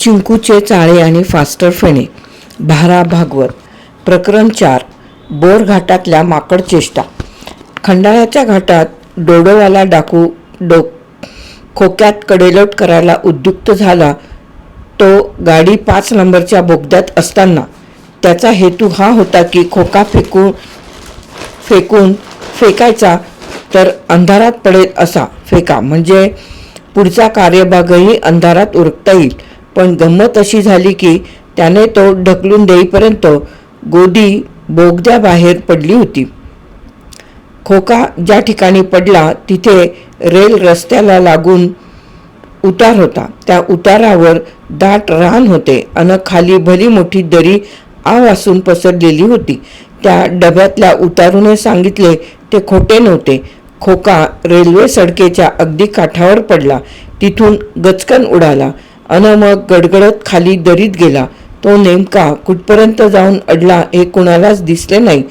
चिंकूचे चाळे आणि फास्टर फेणे भारा भागवत प्रकरण चार बोर घाटातल्या माकड चेष्टा. खंडाळ्याच्या घाटात डोडोवाला डाकू डो खोक्यात कडेलोट करायला उद्युक्त झाला तो गाडी पाच नंबरच्या बोगद्यात असताना. त्याचा हेतू हा होता की खोका फेकून फेकून फेकायचा तर अंधारात पडेल असा. फेका म्हणजे पुढचा कार्यभागही अंधारात उरकता येईल. पण गंमत अशी झाली की त्याने तो ढकलून देईपर्यंत गोदी बोगद्याबाहेर पडली होती. खोका ज्या ठिकाणी पडला तिथे रेल रस्त्याला लागून उतार होता. त्या उतारावर दाट रान होते अन खाली भली मोठी दरी आवासून पसरलेली होती. त्या डब्यातल्या उतारूने सांगितले ते खोटे नव्हते. खोका रेल्वे सडकेच्या अगदी काठावर पडला. तिथून गचकन उडाला. अन मग गडगडत खाली दरीत गेला. तो नेमका कुठपर्यंत जाऊन अडला हे कुणालाच दिसले नाही.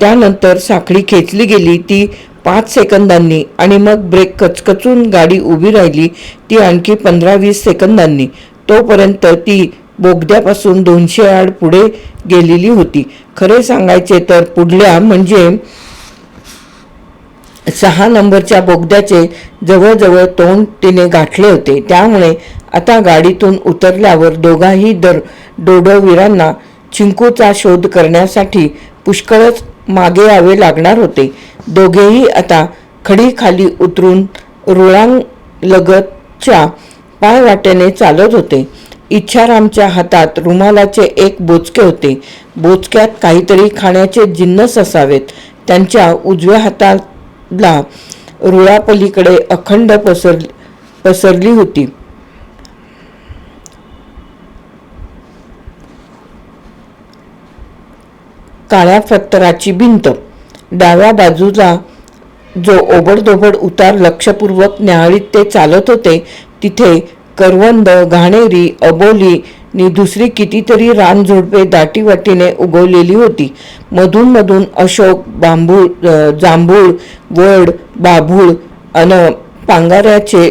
त्यानंतर साखळी खेचली गेली ती पाच सेकंदांनी आणि मग ब्रेक कचकचून गाडी उभी राहिली ती आणखी पंधरा वीस सेकंदांनी. तोपर्यंत ती बोगद्यापासून दोनशे आड पुढे गेलेली होती. खरे सांगायचे तर पुढल्या म्हणजे सहा नंबरच्या बोगद्याचे जवळजवळ तोंड तिने गाठले होते. त्यामुळे आता गाडीतून उतरल्यावर दोघाही दर डोडवीरांना चिंकूचा शोध करण्यासाठी पुष्कळच मागे यावे लागणार होते. दोघेही आता खडीखाली उतरून रुळांलगतच्या पायवाटेने चालत होते. इच्छारामच्या हातात रुमालाचे एक बोचके होते. बोचक्यात काहीतरी खाण्याचे जिन्नस असावेत. त्यांच्या उजव्या हाताला रुळापलीकडे अखंड पसर पसरली होती. काळ्या फत्तराची भिंत. डाव्या बाजूला जो ओबडधोबड उतार लक्षपूर्वक न्याहाळीत ते चालत होते तिथे करवंद घाणेरी अबोली नि दुसरी कितीतरी रानझोडपे दाटीवाटीने उगवलेली होती. मधून मधून अशोक बांबूळ जांभूळ वड बाभूळ अन पांगाऱ्याचे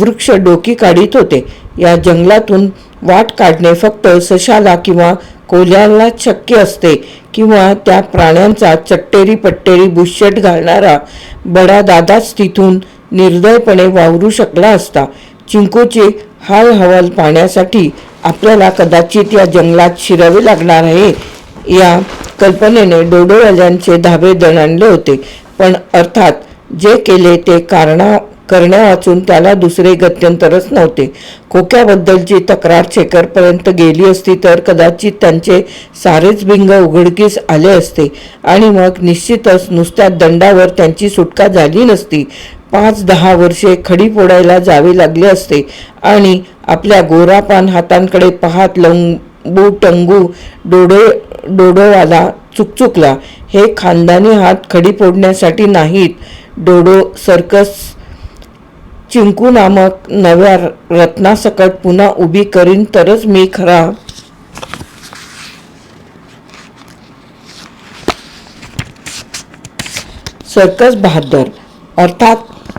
वृक्ष डोकी काढीत होते. या जंगलातून वाट काढणे फक्त सशाला किंवा कोल्याला शक्य असते किंवा त्या प्राण्यांचा चट्टेरी पट्टेरी बुशट घालणारा बडा दादाच तिथून निर्दयपणे वावरू शकला असता. चिंकूचे हाल हवाल पाहण्यासाठी आपल्याला कदाचित या जंगलात शिरावे लागणार आहे या कल्पनेने डोडोवाल्यांचे धाबे दणाणले होते. पण अर्थात जे केले ते कारणा करण्या वाचून त्याला दुसरे गत्यंतरच नव्हते. खोक्याबद्दलची तक्रार शेखरपर्यंत गेली असती तर कदाचित त्यांचे सारेच भिंग उघडकीस आले असते आणि मग निश्चितच नुसत्या दंडावर त्यांची सुटका झाली नसती. पाच दहा वर्षे खडी फोडायला जावे लागले असते आणि आपल्या गोरापान हातांकडे पाहत लंबू टंगू डोडो डोडोवाला चुकचुकला. हे खानदानी हात खडी फोडण्यासाठी नाहीत. डोडो सर्कस चिंकू नामक नव्या रत्नासकट पुन्हा उभी करीन तरच मी खरा. सर्कस बहादर. अर्थात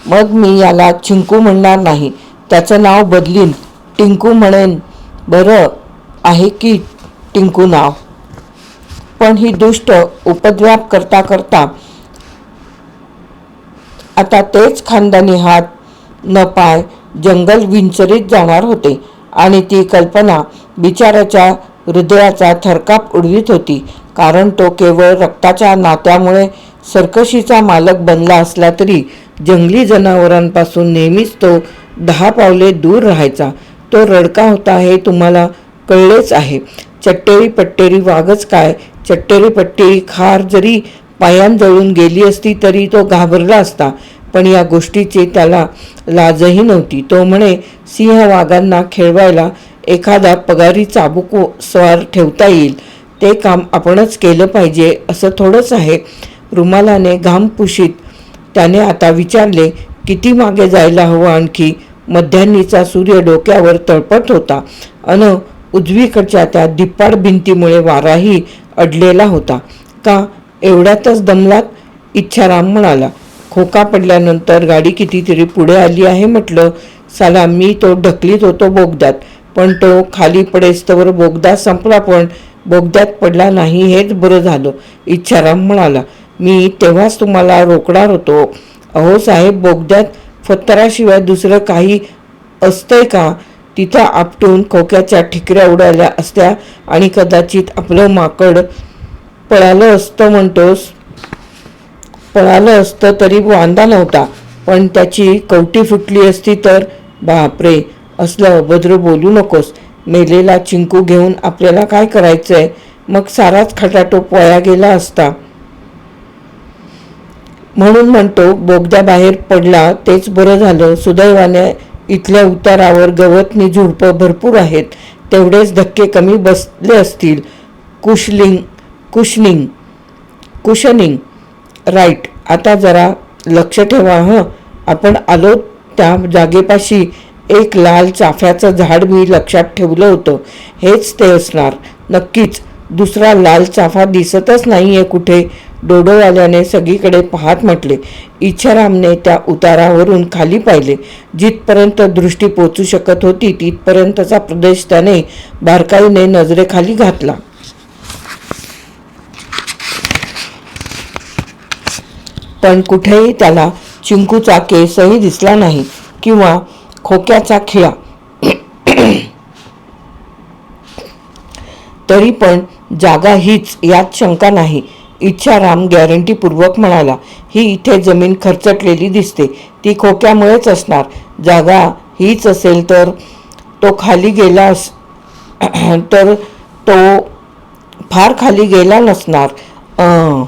मग मी याला चिंकू म्हणणार नाही. त्याचं नाव बदलीन. टिंकू म्हणेन बरं आहे की टिंकू नाव? पण ही दुष्ट उपद्व्याप करता करता आता तेच खानदानी हात न पाय जंगल विंचरीत जाणार होते. आणि ती कल्पना बिचाराच्या हृदयाचा थरकाप उडवीत होती. कारण तो केवळ रक्ताच्या नात्यामुळे सर्कशीचा मालक बनला असला तरी जंगली जनावरांपासून नेहमीच तो दहा पावले दूर राहायचा. तो रडका होता हे तुम्हाला कळलेच आहे. चट्टेरी पट्टेरी वाघच काय? चट्टेरी पट्टेरी खार जरी पायां जळून गेली असती तरी तो घाबरला असता. पण या गोष्टीची त्याला लाजही नव्हती. तो म्हणे सिंह वाघांना खेळवायला एखादा पगारी चाबूक स्वार ठेवता येईल. ते काम आपणच केलं पाहिजे असं थोडंच आहे. रुमालाने घाम पुशीत त्याने आता विचारले किती मागे जायला हवं आणखी? मध्यान्नीचा सूर्य डोक्यावर तळपत होता. अन उजवीकडच्या त्या दिप्पाड भिंतीमुळे वाराही अडलेला होता. का एवढ्यातच दमलात? इच्छाराम म्हणाला. खोका पडल्यानंतर गाडी कितीतरी पुढे आली आहे म्हटलं साला मी तो ढकलीत होतो बोगद्यात पण तो खाली पडेस्तवर बोगदा संपला पण बोगद्यात पडला नाही हेच बरं झालं इच्छाराम म्हणाला. मी तेव्हाच तुम्हाला रोखणार होतो. अहो साहेब बोगद्यात फत्तराशिवाय दुसरं काही असतंय का? तिथं आपटून खोक्याच्या ठिकऱ्या उडाल्या असत्या आणि कदाचित आपलं माकड पळालं असतं म्हणतोस. पळालं असतं तरी वांदा नव्हता. पण त्याची कवटी फुटली असती तर बापरे असलं अभद्र बोलू नकोस. मेलेला चिंकू घेऊन आपल्याला काय करायचंय? मग साराच खटाटोप वाया गेला असता. म्हणून म्हणतो बोगद्याबाहेर पडला तेच बरं झालं. सुदैवाने इथल्या उतारावर गवतनी झुडपं भरपूर आहेत. तेवढेच धक्के कमी बसले असतील. कुशलिंग कुशनिंग कुशनिंग. राईट आता जरा लक्ष ठेवा हं. आपण आलो त्या जागेपाशी एक लाल चाफ्याचं झाड मी लक्षात ठेवलं होतं. हेच ते असणार. नक्कीच. दुसरा लाल चाफा दिसतच नाही आहे कुठे. डोडोवाल्याने सगळीकडे पाहत म्हटले. इच्छारामने त्या उतारावरून खाली पाहिले. जिथपर्यंत दृष्टी पोचू शकत होती तिथपर्यंतचा प्रदेश त्याने बारकाईने नजरेखाली घातला. पण कुठेही त्याला चिंकूचा केसही दिसला नाही किंवा खोक्याचा खिळा. तरी पण जागा हीच यात शंका नाही. इच्छाराम गॅरंटीपूर्वक म्हणाला ही इथे जमीन खरचटलेली दिसते. ती खोक्यामुळेच असणार. जागा हीच असेल तर तो खाली गेला अस तर तो फार खाली गेला नसणार. अं,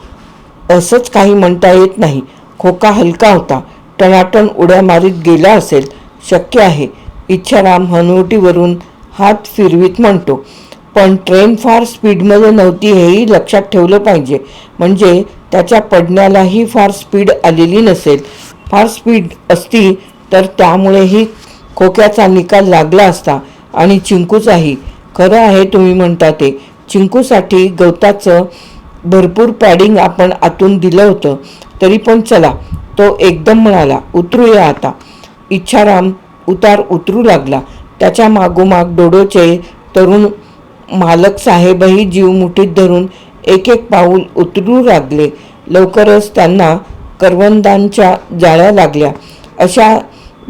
असंच काही म्हणता येत नाही. खोका हलका होता. टणाटण उड्या मारीत गेला असेल. शक्य आहे. इच्छाराम हनुवटीवरून हात फिरवीत म्हणतो पण ट्रेन फार स्पीडमध्ये नव्हती हेही लक्षात ठेवलं पाहिजे. म्हणजे त्याच्या पडण्यालाही फार स्पीड आलेली नसेल. फार स्पीड असती तर त्यामुळेही खोक्याचा निकाल लागला असता आणि चिंकूचाही. खरं आहे तुम्ही म्हणता ते. चिंकूसाठी गवताचं भरपूर पॅडिंग आपण आतून दिलं होतं. तरी पण चला तो एकदम म्हणाला उतरूया आता. इच्छाराम उतार उतरू लागला. त्याच्या मागोमाग डोडोचे तरुण मालक साहेबही जीव मुठीत धरून एक एक पाऊल उतरू लागले. लवकरच त्यांना करवंदांच्या जाळ्या लागल्या. अशा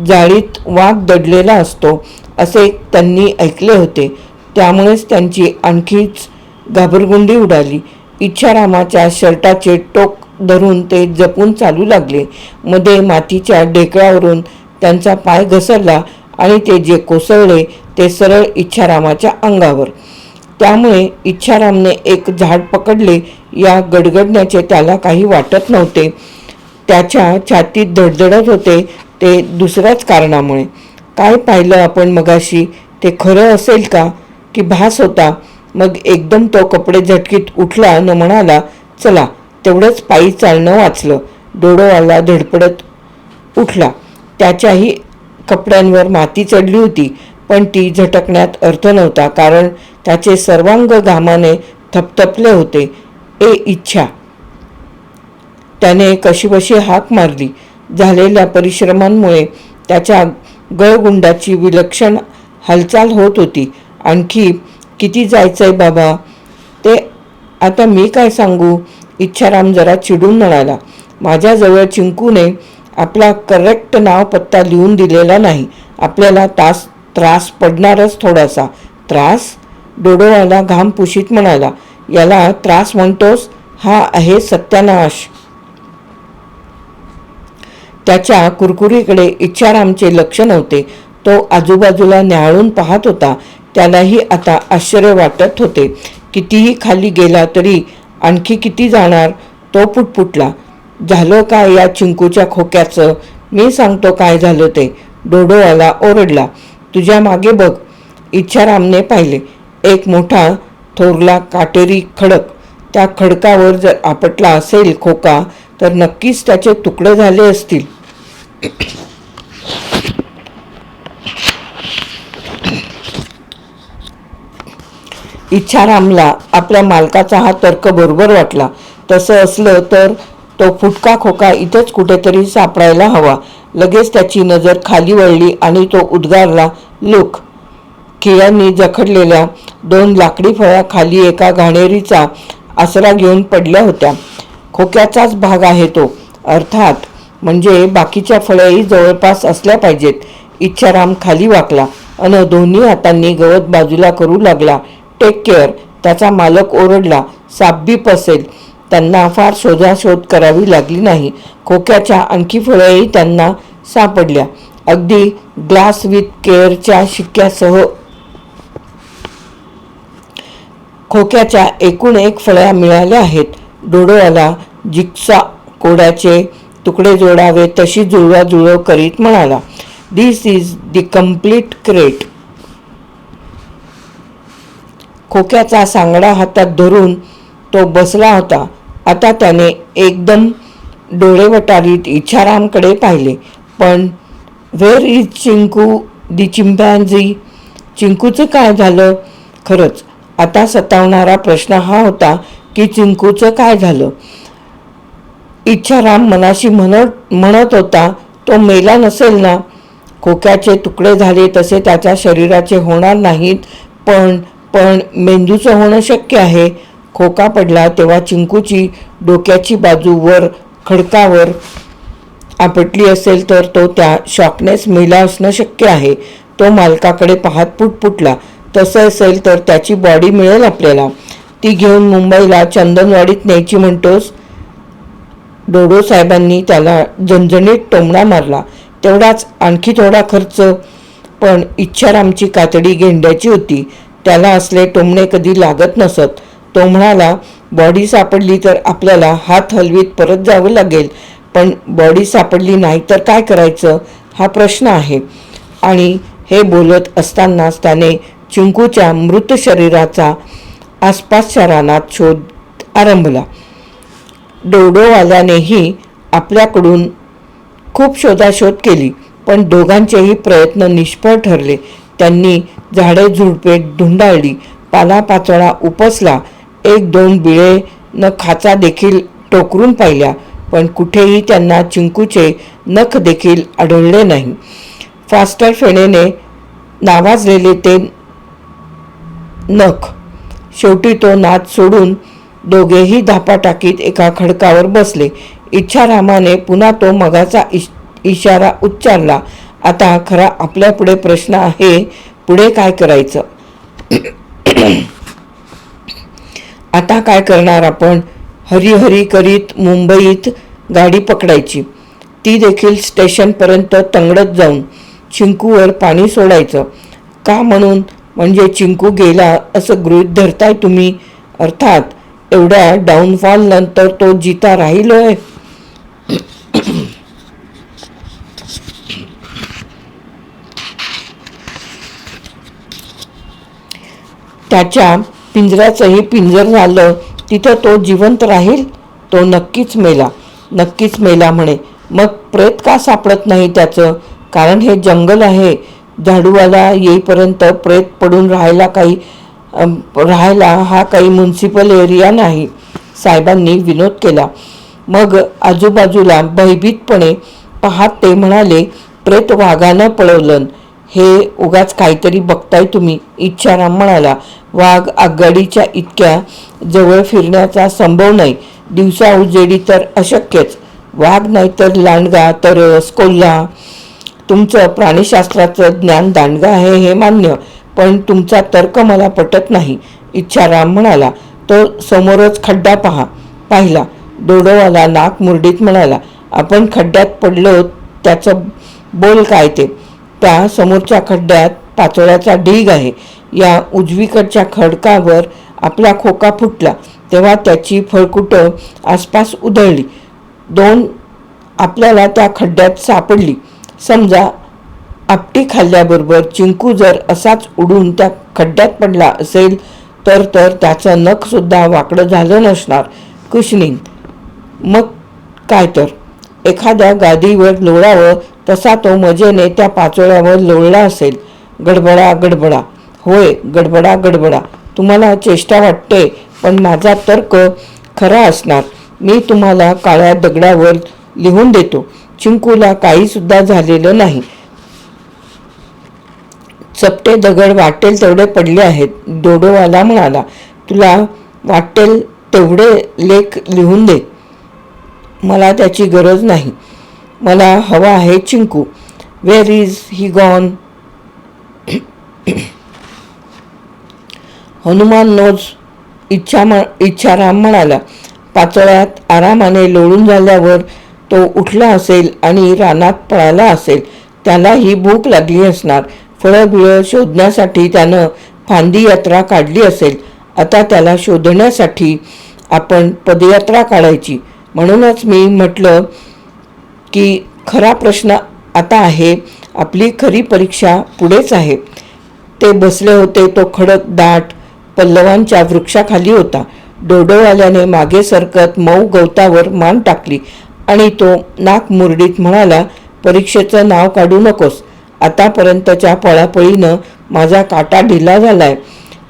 जाळीत वाघ दडलेला असतो असे त्यांनी ऐकले होते. त्यामुळेच त्यांची आणखीच घाबरगुंडी उडाली. इच्छारामाच्या शर्टाचे टोक धरून ते जपून चालू लागले. मध्ये मातीच्या ढेकळावरून त्यांचा पाय घसरला आणि ते जे कोसळले ते सरळ इच्छारामाच्या अंगावर. त्यामुळे इच्छारामने एक झाड पकडले. या गडगडण्याचे त्याला काही वाटत नव्हते. त्याच्या छातीत धडधडत होते ते दुसऱ्याच कारणामुळे. काय पाहिलं आपण मगाशी? ते खरं असेल का? की भास होता? मग एकदम तो कपडे झटकीत उठला न म्हणाला चला. तेवढंच पायी चालणं वाचलं. डोडोवाला धडपडत उठला. त्याच्याही कपड्यांवर माती चढली होती पण ती झटकण्यात अर्थ नव्हता कारण त्याचे सर्वांग घामाने थपथपले होते. ए इच्छा. त्याने कशीबशी हाक मारली. झालेल्या परिश्रमांमुळे त्याच्या गळगुंडाची विलक्षण हालचाल होत होती. आणखी किती जायचंय बाबा? ते आता मी काय सांगू? इच्छाराम जरा चिडून म्हणाला. माझ्याजवळ चिंकूने आपला करेक्ट नाव पत्ता लिहून दिलेला नाही. आपल्याला तास त्रास पडणारच थोडासा. त्रास? डोडोवाला घाम पुशीत म्हणाला. याला त्रास म्हणतोस? हा आहे सत्यानाश. त्याच्या कुरकुरीकडे इच्छारामचे लक्ष नव्हते. तो आजूबाजूला न्याहाळून पाहत होता. त्यालाही आता आश्चर्य वाटत होते. कितीही खाली गेला तरी आणखी किती जाणार? तो पुटपुटला. झालं काय या चिंकूच्या खोक्याचं? मी सांगतो काय झालं ते. डोडोवाला ओरडला. तुझ्या मागे बघ. इच्छारामने पाहिले. एक मोठा थोरला काटेरी खडक. त्या खडकावर जर आपटला असेल खोका तर नक्कीच त्याचे तुकडे झाले असतील. इच्छारामला आपल्या मालकाचा हा तर्क बरोबर वाटला. तसं असलं तर तो फुटका खोका इथंच कुठेतरी सापडायला हवा. लगेच त्याची नजर खाली वळली आणि तो उद्गारला लुक किळ्यांनी जखडलेल्या दोन लाकडी फळ्या खाली एका घाणेरीचा आसरा घेऊन पडल्या होत्या. खोक्याचाच भाग आहे तो. अर्थात म्हणजे बाकीच्या फळ्याही जवळपास असल्या पाहिजेत. इच्छाराम खाली वाकला. अन दोन्ही हातांनी गवत बाजूला करू लागला. टेक केअर त्याचा मालक ओरडला साब्बी असेल त्यांना फार शोधाशोध करावी लागली नाही. खोक्याच्या आणखी फळ्याही त्यांना सापडल्या. अगदी ग्लास विथ केअरच्या शिक्क्यासह खोक्याच्या एकूण एक फळ्या मिळाल्या आहेत. डोडोवाला जिक्सा कोड्याचे तुकडे जोडावे तशी जुळवाजुळव करीत म्हणाला. This is the complete crate खोक्याचा सांगडा हातात धरून तो बसला होता. आता त्याने एकदम डोळे वटारीत इच्छारामकडे पाहिले. पण व्हेर इज चिंकू? दी चिंपॅन्झी? चिंकूचं काय झालं? खरंच आता सतावणारा प्रश्न हा होता की चिंकूचं काय झालं? इच्छाराम मनाशी म्हणत म्हणत होता तो मेला नसेल ना? खोक्याचे तुकडे झाले तसे त्याच्या शरीराचे होणार नाहीत पण पण मेंदूचं होणं शक्य आहे. खोका पडला तेव्हा चिंकूची डोक्याची बाजू वर खडकावर आपटली असेल तर तो त्या शॉकनेस मेला असणं शक्य आहे. तो मालकाकडे पाहत पुटपुटला. तसं असेल तर त्याची बॉडी मिळेल आपल्याला. ती घेऊन मुंबईला चंदनवाडीत न्यायची म्हणतोस? डोडो साहेबांनी त्याला झणझणीत टोमणा मारला. तेवढाच आणखी थोडा खर्च पण इच्छारामची कातडी घेंड्याची होती. त्याला असले टोमणे कधी लागत नसत. तो म्हणाला बॉडी सापडली तर आपल्याला हात हलवीत परत जावं लागेल. पण बॉडी सापडली नाही तर काय करायचं? हा प्रश्न आहे. आणि हे बोलत असतानाच त्याने चिंकूच्या मृत शरीराचा आसपासच्या रानात शोध आरंभला. डोडोवाल्यानेही आपल्याकडून खूप शोधाशोध केली पण दोघांचेही प्रयत्न निष्फळ ठरले. त्यांनी झाडे झुडपे धुंडाळली पालापाचोळा उपसला. एक दोन बिळे न खाचा देखील टोकरून पाहिल्या पण कुठेही त्यांना चिंकूचे नख देखील आढळले नाही. फास्टर फेणेने नावाजलेले ते नख. शेवटी तो नाद सोडून दोघेही धापा टाकीत एका खडकावर बसले. इच्छारामाने पुन्हा तो मगाचा इश इशारा उच्चारला आता खरा आपल्या पुढे प्रश्न आहे पुढे काय करायचं? आता काय करणार आपण? हरिहरी करीत मुंबईत गाडी पकडायची. ती देखील स्टेशनपर्यंत तंगडत जाऊन चिंकूवर पाणी सोडायचं. का म्हणून? म्हणजे चिंकू गेला असं गृहीत धरताय तुम्ही. अर्थात एवढ्या डाऊनफॉल नंतर तो जिता राहिलोय. त्याच्या पिंजऱ्याचंही पिंजर झालं तिथं तो जिवंत राहील? तो नक्कीच मेला. नक्कीच मेला म्हणे. मग प्रेत का सापडत नाही त्याचं? कारण हे जंगल आहे. झाडूवाला येईपर्यंत प्रेत पडून राहायला काही राहायला हा काही म्युन्सिपल एरिया नाही. साहेबांनी विनोद केला. मग आजूबाजूला भयभीतपणे पाहत ते म्हणाले प्रेत वाघानं पळवलं. हे उगाच काहीतरी बघताय तुम्ही. इच्छाराम म्हणाला वाघ आगगाडीच्या इतक्या जवळ फिरण्याचा संभव नाही. दिवसा उजेडी तर अशक्यच. वाघ नाही तर लांडगा तरस कोल्हा. तुमचं प्राणीशास्त्राचं ज्ञान दांडगा आहे हे मान्य पण तुमचा तर्क मला पटत नाही. इच्छाराम म्हणाला तो समोरच खड्डा पहा. पाहिला. डोडोवाला नाक मुरडीत म्हणाला आपण खड्ड्यात पडलो त्याचं बोल काय ते? त्या समोरच्या खड्ड्यात पाचोळ्याचा ढीग आहे. या उजवीकडच्या खडकावर आपला खोका फुटला. तेव्हा त्याची फळकुटं आसपास उधळली. दोन आपल्याला त्या खड्ड्यात सापडली. समजा आपटी खाल्ल्याबरोबर चिंकू जर असाच उडून त्या खड्ड्यात पडला असेल तर तर त्याचं नखसुद्धा वाकडं झालं नसणार. कृष्णीन मग काय तर? एखाद्या गादीवर लोळावं तसा तो मजेने त्या पाचोळ्यावर लोळला असेल. गडबडा गडबडा. होय गडबडा गडबडा. तुम्हाला चेष्टा वाटते पण माझा तर्क खरा असणार. मी तुम्हाला काळ्या दगडावर लिहून देतो. चिंकूला काही सुद्धा झालेलं नाही. चपटे दगड वाटेल तेवढे पडले आहेत. डोडोवाला म्हणाला तुला वाटेल तेवढे लेख लिहून दे. मला त्याची गरज नाही. मला हवा आहे Chinku. Where is he gone Hanuman knows इच्छा म इच्छाराम म्हणाला पाचोळ्यात आरामाने लोळून झाल्यावर तो उठला असेल आणि रानात पळाला असेल. त्याला ही भूक लागली असणार. फळं बिळं शोधण्यासाठी त्यानं फांदी यात्रा काढली असेल. आता त्याला शोधण्यासाठी आपण पदयात्रा काढायची. म्हणूनच मी म्हटलं की खरा प्रश्न आता आहे आपली खरी परीक्षा पुढेच आहे. ते बसले होते तो खडक दाट पल्लवांच्या वृक्षाखाली होता. डोडोवाल्याने मागे सरकत मऊ गवतावर मान टाकली आणि तो नाक मुरडीत म्हणाला परीक्षेचं नाव काढू नकोस. आतापर्यंतच्या पळापळीनं माझा काटा ढिला झालाय.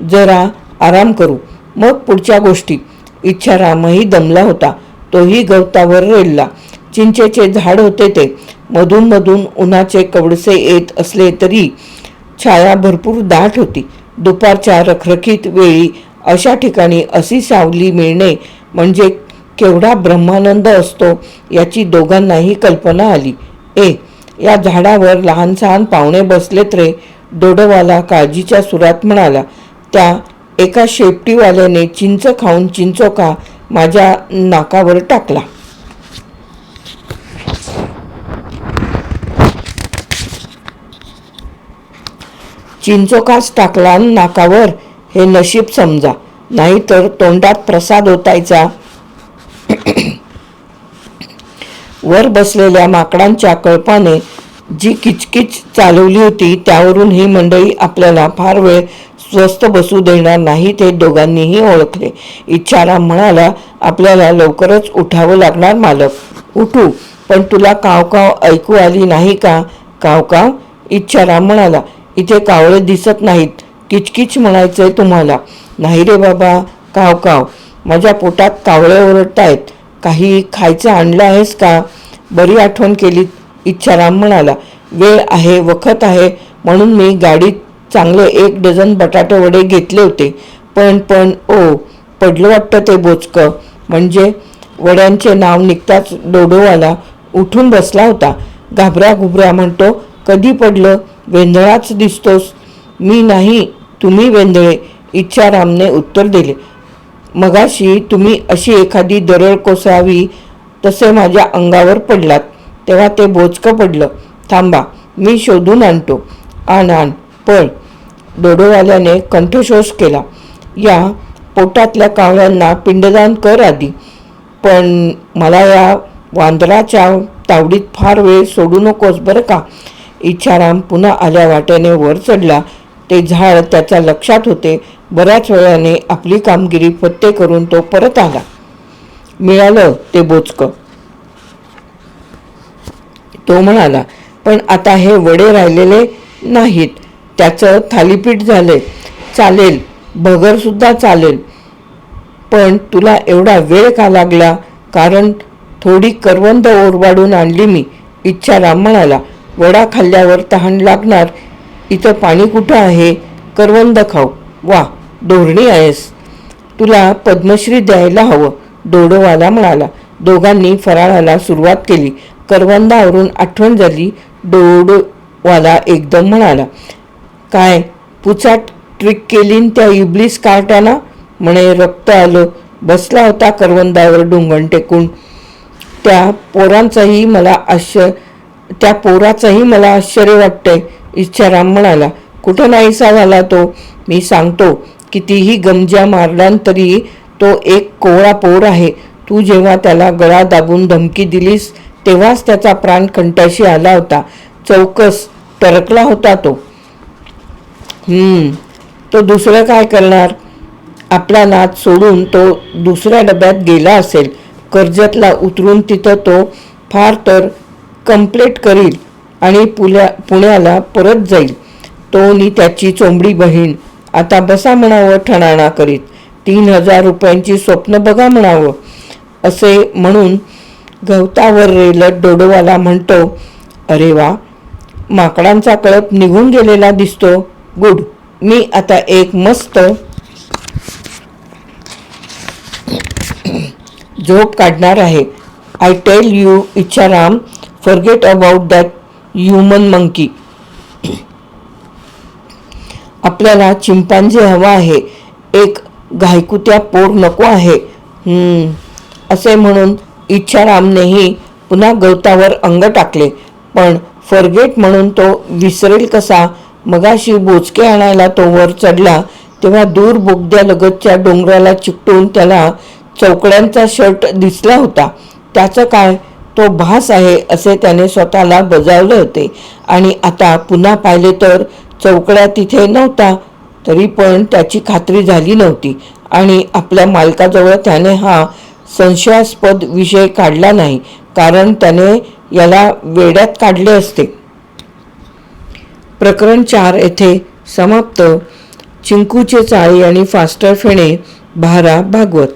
जरा आराम करू. मग पुढच्या गोष्टी. इच्छारामही दमला होता. तोही गवतावर रेलला चिंचेचे झाड होते ते. मधून मधून उन्हाचे कवडसे येत असले तरी छाया भरपूर दाट होती. दुपारच्या रखरखीत वेळी अशा ठिकाणी अशी सावली मिळणे म्हणजे केवढा ब्रह्मानंद असतो याची दोघांनाही कल्पना आली. ए या झाडावर लहान सहान पाहुणे बसलेत रे दोडवाला काळजीच्या सुरात म्हणाला. त्या एका शेपटीवाल्याने चिंच खाऊन चिंचोका माझ्या नाकावर टाकला. चिंचोकाच टाकला नाकावर हे नशीब समजा. नाहीतर तोंडात प्रसाद ओतायचा. वर बसलेल्या माकडांच्या कळपाने जी किचकिच चालवली होती त्यावरून ही मंडळी आपल्याला फार वेळ स्वस्थ बसू देणार नाही ते दोघांनीही ओळखले. इच्छाराम म्हणाला आपल्याला लवकरच उठावं लागणार मालक. उठू पण तुला काव काव ऐकू आली नाही का? काव इच्छाराम म्हणाला. इथे कावळे दिसत नाहीत. किचकिच म्हणायचंय तुम्हाला. नाही रे बाबा काव काव माझ्या पोटात कावळे ओरडतायत. काही खायचं आणलं आहेस का? बरी आठवण केली इच्छाराम म्हणाला. वेळ आहे वखत आहे. म्हणून मी गाडीत चांगले एक डझन बटाटे वडे घेतले होते. पण पण ओ पडलं वाटतं ते बोचकं. म्हणजे वड्यांचे नाव निघताच डोडोवाला उठून बसला होता. घाबऱ्या घुबऱ्या म्हणतो कधी पडलं? वेंधळाच दिसतोस. मी नाही तुम्ही वेंधळे. इच्छारामने उत्तर दिले. मगाशी तुम्ही अशी एखादी दरड कोसळावी तसे माझ्या अंगावर पडलात. तेव्हा ते बोचकं पडलं. थांबा मी शोधून आणतो. आण आण पण डोडोवाल्याने कंठशोष केला. या पोटातल्या कावळ्यांना पिंडदान कर आधी. पण मला या वांदराच्या तावडीत फार वेळ सोडू नकोस बरं का? इच्छाराम पुन्हा आल्या वाटेने वर चढला. ते झाड त्याच्या लक्षात होते. बऱ्याच वेळाने आपली कामगिरी फत्ते करून तो परत आला. मिळालं ते बोचकं. तो म्हणाला पण आता हे वडे राहिलेले नाहीत. त्याचं थालीपीठ झाले चालेल. भगरसुद्धा चालेल. पण तुला एवढा वेळ का लागला? कारण थोडी करवंद ओरबाडून आणली मी इच्छाराम म्हणाला वडा खाल्ल्यावर तहान लागणार. इथं पाणी कुठं आहे? करवंद खाऊ. वा धोरणी आहेस. तुला पद्मश्री द्यायला हवं डोडोवाला म्हणाला. दोघांनी फराळाला सुरुवात केली. करवंदावरून आठवण झाली डोडोवाला एकदम म्हणाला. काय? पुचाट ट्रिक केलीन त्या इबलीस कार्टानं म्हणे रक्त आलं. बसला होता करवंदावर डुंगण टेकून. त्या पोरांचाही मला आश्चर्य त्या पोराचंही मला आश्चर्य वाटतंय इच्छाराम म्हणाला. कुठं नाहीसा झाला तो? मी सांगतो कितीही गमज्या मारलान तरी तो एक कोवळा पोर आहे. तू जेव्हा त्याला गळा दाबून धमकी दिलीस तेव्हाच त्याचा प्राण कंठाशी आला होता. चौकस टरकला होता तो. तो दुसरं काय करणार? आपला नाद सोडून तो दुसऱ्या डब्यात गेला असेल. कर्जतला उतरून तिथं तो फार तर कंप्लेट करील आणि पुल्या पुण्याला परत जाईल. तो नी त्याची चोंबडी बहीण. आता बसा म्हणावं ठणाणा करीत. तीन हजार रुपयांची स्वप्न बघा म्हणावं. असे म्हणून गवतावर रेलत डोडोवाला म्हणतो अरे वा माकडांचा कळप निघून गेलेला दिसतो. गुड. मी आता एक मस्त झोप काढणार आहे. I tell you Ichharam forget about that human monkey आपल्याला चिंपांझी हवा आहे. एक घायकुत्या पोर नको आहे. हम्म, असे म्हणून इच्छारामनेही पुन्हा गवतावर अंग टाकले. पण फॉरगेट म्हणून तो विसरेल कसा? मगाशी बोचके आणायला तो वर चढला तेव्हा दूर बोगद्या लगतच्या डोंगराला चिकटून त्याला चौकड्यांचा शर्ट दिसला होता. त्याचं काय? तो भास आहे असे त्याने स्वतःला बजावले होते. आणि आता पुन्हा पाहिले तर चौकड्या तिथे नव्हता तरी पण त्याची खात्री झाली नव्हती. आणि आपल्या मालकाजवळ त्याने हा संशयास्पद विषय काढला नाही कारण त्याने याला वेड्यात काढले असते. प्रकरण चार येथे समाप्त. चिंकूचे चाळी आणि फास्टर फेणे भारा भागवत.